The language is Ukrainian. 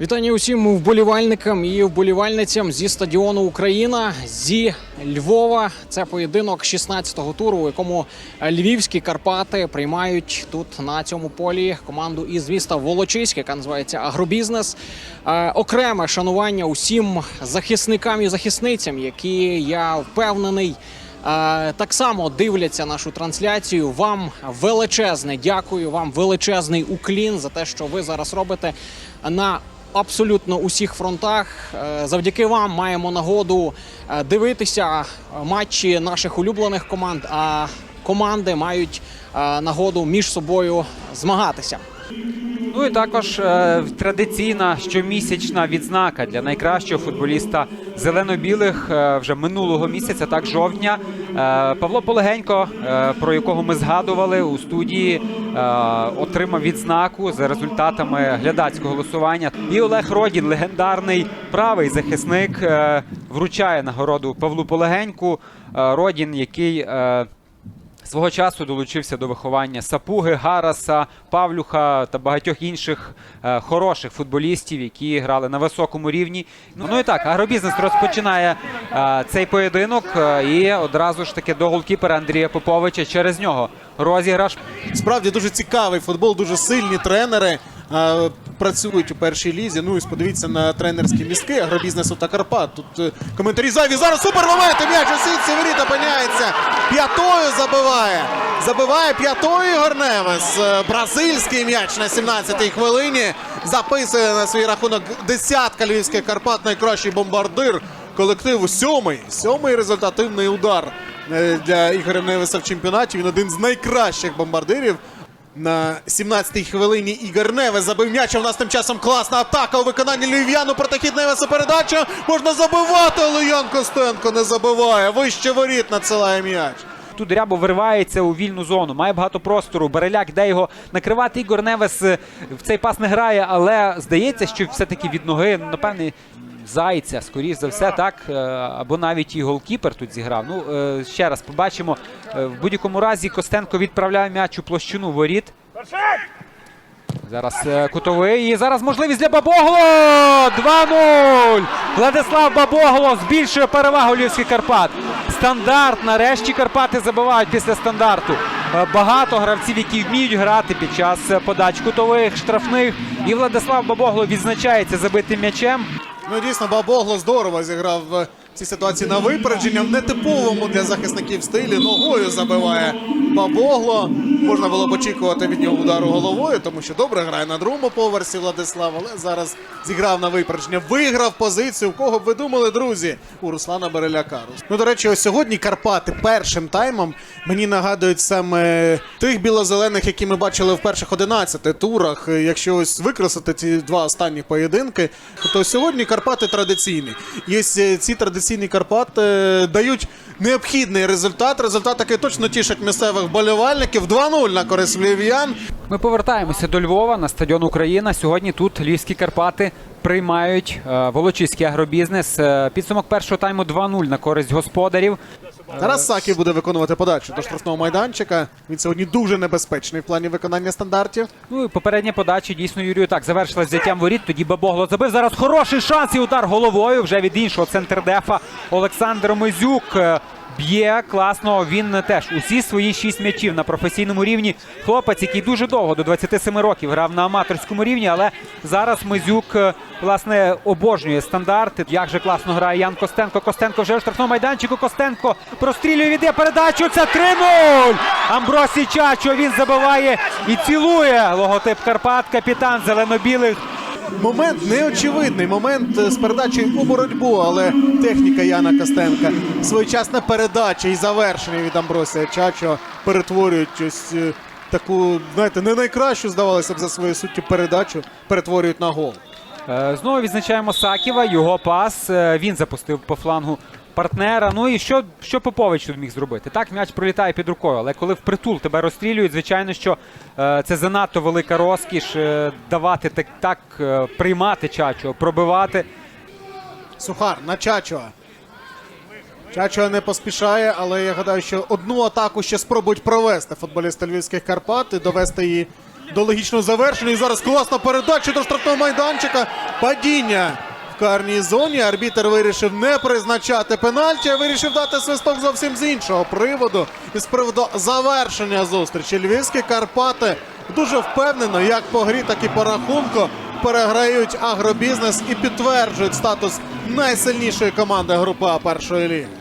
Вітання усім вболівальникам і вболівальницям зі стадіону Україна зі Львова. Це поєдинок 16-го туру, у якому львівські Карпати приймають тут на цьому полі команду із міста Волочиськ, яка називається Агробізнес. Е, окреме шанування усім захисникам і захисницям, які я впевнений. Е, Так само дивляться нашу трансляцію. Вам величезне дякую. Вам величезний уклін за те, що ви зараз робите на абсолютно усіх фронтах. Е, Завдяки вам маємо нагоду е, дивитися е, матчі наших улюблених команд. А команди мають нагоду між собою змагатися. Ну і також е, традиційна щомісячна відзнака для найкращого футболіста зелено-білих е, вже минулого місяця, так жовтня. Е, Павло Полегенько, е, про якого ми згадували у студії, е, отримав відзнаку за результатами глядацького голосування. І Олег Родін, легендарний правий захисник, е, вручає нагороду Павлу Полегеньку. Е, Родін, який. е, Свого часу долучився до виховання Сапуги, Гараса, Павлюха та багатьох інших е, хороших футболістів, які грали на високому рівні. Ну і так, агробізнес розпочинає е, цей поєдинок е, і одразу ж таки до голкіпера Андрія Поповича через нього розіграш. Справді дуже цікавий футбол, дуже сильні тренери. Працюють у першій лізі. Ну і подивіться на тренерські мізки агробізнесу та Карпат. Тут е, коментарі зайві. Зараз супер момент. М'яч у сітці опиняється. П'ятою забиває. Забиває п'ятою Ігор Невес. Е, Бразильський м'яч на 17-й хвилині. Записує на свій рахунок десятка львівських Карпат. Найкращий бомбардир колективу. Сьомий. Сьомий результативний удар е, для Ігоря Невеса в чемпіонаті. Він один з найкращих бомбардирів. На 17-й хвилині Ігор Невес забив м'яч. а У нас тим часом класна атака у виконанні Львів'яну. Протохід Невеса передача. Можна забивати, але Ян Костенко не забиває. Вище воріт надсилає м'яч. Тут Рябо виривається у вільну зону, має багато простору. Береляк де його накривати. Ігор Невес в цей пас не грає, але здається, що все-таки від ноги, напевне, зайця, скоріш за все, так. е, Або навіть і голкіпер тут зіграв. Ну, е, ще раз побачимо. Е, В будь-якому разі Костенко відправляє м'яч у площину воріт. Зараз кутовий. І зараз можливість для Бабогло! 2-0! Владислав Бабогло збільшує перевагу Львівських Карпат. Стандарт. Нарешті Карпати забивають після стандарту. Багато гравців, які вміють грати під час подач кутових, штрафних. І Владислав Бабогло відзначається забитим м'ячем. Ну дійсно, Бабогло здорово зіграв в цій ситуації на випередження. В нетиповому для захисників стилі ногою забиває Бабогло. Можна було б очікувати від нього удару головою, тому що добре грає на другому поверсі Владислав, але зараз зіграв на випередження. Виграв позицію. Кого б ви думали, друзі? У Руслана Береляка. Ну, до речі, ось сьогодні Карпати першим таймом мені нагадують саме тих білозелених, які ми бачили в перших 11 турах. Якщо ось викреслити ці два останні поєдинки, то сьогодні Карпати традиційні. Ось е, ці традиційні Карпати е, дають необхідний результат. Результат, який точно тішить місцевих болівальників. 2-0 на користь львів'ян. Ми повертаємося до Львова на стадіон Україна. Сьогодні тут Львівські Карпати приймають е, Волочиський агробізнес. Е, підсумок першого тайму 2-0 на користь господарів. Тарас Сакі буде виконувати подачу до штрафного майданчика. Він сьогодні дуже небезпечний в плані виконання стандартів. Ну і попередня подача дійсно Юрію так завершилась взяттям воріт. Тоді Бабогло забив. Зараз хороший шанс і удар головою вже від іншого центрдефа Олександр Мизюк. Б'є класно. Він теж усі свої шість м'ячів на професійному рівні. Хлопець, який дуже довго до 27 років грав на аматорському рівні, але зараз Мизюк е, власне обожнює стандарти. Як же класно грає Ян Костенко. Костенко вже у штрафному майданчику. Костенко прострілює, віддає передачу. Це 3-0! Амбросій Чачо. Він забиває і цілує логотип Карпат. Капітан зелено-білих. Момент неочевидний. Момент е, з передачею у боротьбу, але техніка Яна Костенка. Своєчасна передача і завершення від Амбросія Чачо перетворюють ось е, таку, знаєте, не найкращу, здавалося б, за своєю суттю передачу, перетворюють на гол. Е, Знову відзначаємо Саківа, його пас. Він запустив по флангу партнера. Ну і що, що Попович міг зробити? Так, м'яч пролітає під рукою, але коли впритул тебе розстрілюють, звичайно, що е, це занадто велика розкіш е, давати так, так е, приймати чачо, пробивати. Сухар на Чачо. Чачо не поспішає, але я гадаю, що одну атаку ще спробують провести футболісти Львівських Карпат і довести її до логічного завершення. І зараз класна передача до штрафного майданчика. Падіння карній зоні. Арбітер вирішив не призначати пенальті, а вирішив дати свисток зовсім з іншого приводу. І з приводу завершення зустрічі. Львівські Карпати дуже впевнено, як по грі, так і по рахунку. Переграють агробізнес і підтверджують статус найсильнішої команди групи А першої ліги.